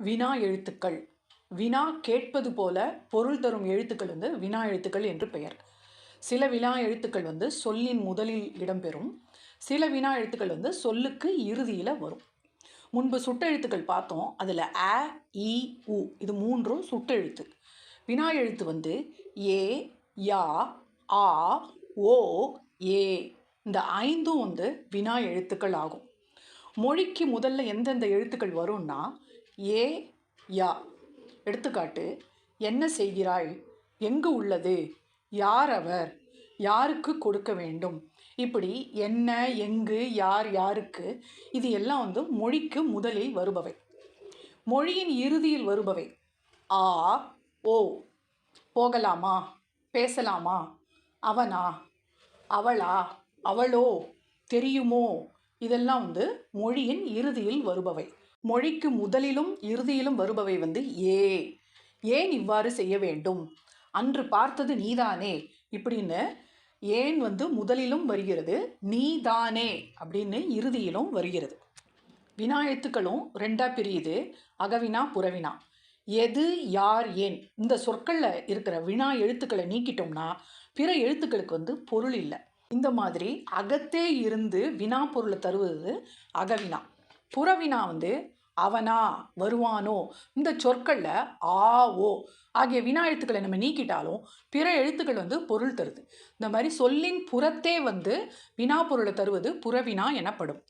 வினா எழுத்துக்கள். வினா கேட்பது போல பொருள் தரும் எழுத்துக்கள் வந்து வினா எழுத்துக்கள் என்று பெயர். சில வினா எழுத்துக்கள் வந்து சொல்லின் முதலில் இடம்பெறும். சில வினா எழுத்துக்கள் வந்து சொல்லுக்கு இறுதியில் வரும். முன்பு சுட்டெழுத்துக்கள் பார்த்தோம். அதில் அ இ உ. இது மூன்றும் சுட்டெழுத்து வினா எழுத்து வந்து ஏ யா ஆ ஓ ஏ. இந்த ஐந்தும் வந்து வினா எழுத்துக்கள் ஆகும். மொழிக்கு முதல்ல எந்தெந்த எழுத்துக்கள் வரும்னா ஏ யா. எடுத்துக்காட்டு என்ன செய்கிறாய்? எங்கு உள்ளது? யார் அவர்? யாருக்கு கொடுக்க வேண்டும்? இப்படி என்ன எங்கு யார் யாருக்கு இது எல்லாம் வந்து மொழிக்கு முதலில் வருபவை. மொழியின் இறுதியில் வருபவை. ஆ ஓ. போகலாமா? பேசலாமா? அவனா? அவளா? அவளோ? தெரியுமோ? இதெல்லாம் வந்து மொழியின் இறுதியில் வருபவை. மொழிக்கு முதலிலும் இறுதியிலும் வருபவை வந்து ஏ. ஏன் இவ்வாறு செய்ய வேண்டும்? அன்று பார்த்தது நீதானே? இப்படின்னு ஏன் வந்து முதலிலும் வருகிறது? நீதானே அப்படின்னு இறுதியிலும் வருகிறது. வினா எழுத்துக்களும் ரெண்டாக பிரியுது. அகவினா புறவினா. எது யார் ஏன்? இந்த சொற்களில் இருக்கிற வினா எழுத்துக்களை நீக்கிட்டோம்னா பிற எழுத்துக்களுக்கு வந்து பொருள் இல்லை. இந்த மாதிரி அகத்தே இருந்து வினா பொருளை தருவது அகவினா. புறவினா வந்து அவனா வருவானோ இந்த சொற்களில் ஆ ஓ ஆகிய வினா எழுத்துக்களை நம்ம நீக்கிட்டாலும் பிற எழுத்துக்கள் வந்து பொருள் தருது. இந்த மாதிரி சொல்லின் புறத்தே வந்து வினா பொருளை தருவது புறவினா எனப்படும்.